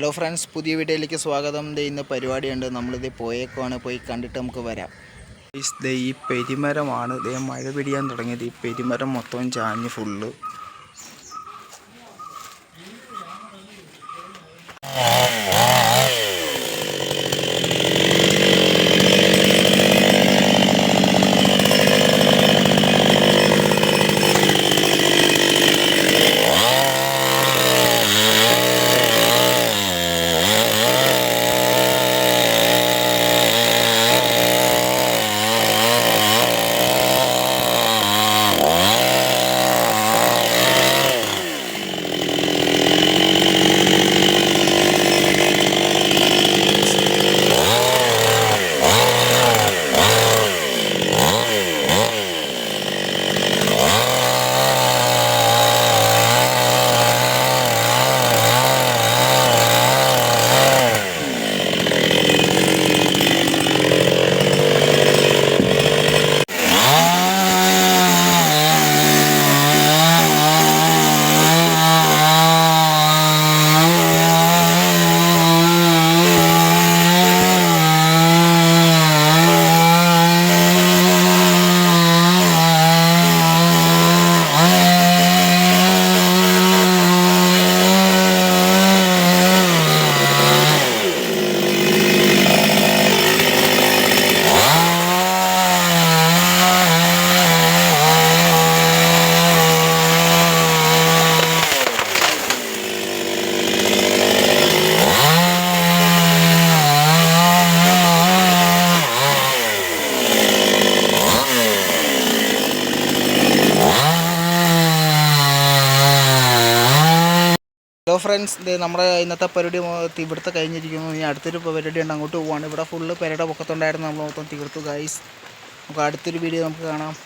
Hello friends പുതിയ വീഡിയോയിലേക്ക് സ്വാഗതം. ദേ ഇന്ന് പരിപാടിയുണ്ട്. നമ്മളിത് പോയേക്കുവാണ്. പോയി കണ്ടിട്ട് നമുക്ക് വരാം. ദേ ഈ പെരിമരമാണ് ദേ മഴ പിടിയാൻ തുടങ്ങിയത്. ഈ പെരിമരം മൊത്തം ചാഞ്ഞ് ഫുള്ള് ഹലോ ഫ്രണ്ട്സ് ഇത് നമ്മുടെ ഇന്നത്തെ പരിപാടി മൊ- കഴിഞ്ഞിരിക്കുന്നു. ഇനി അടുത്തൊരു പരിപാടി ഉണ്ട്. അങ്ങോട്ട് പോവാണ്. ഇവിടെ ഫുള്ള് പെരയുടെ പൊക്കത്തുണ്ടായിരുന്നു. നമ്മൾ മൊത്തം തീർത്തു ഗൈസ് നമുക്ക് അടുത്തൊരു വീഡിയോ നമുക്ക് കാണാം.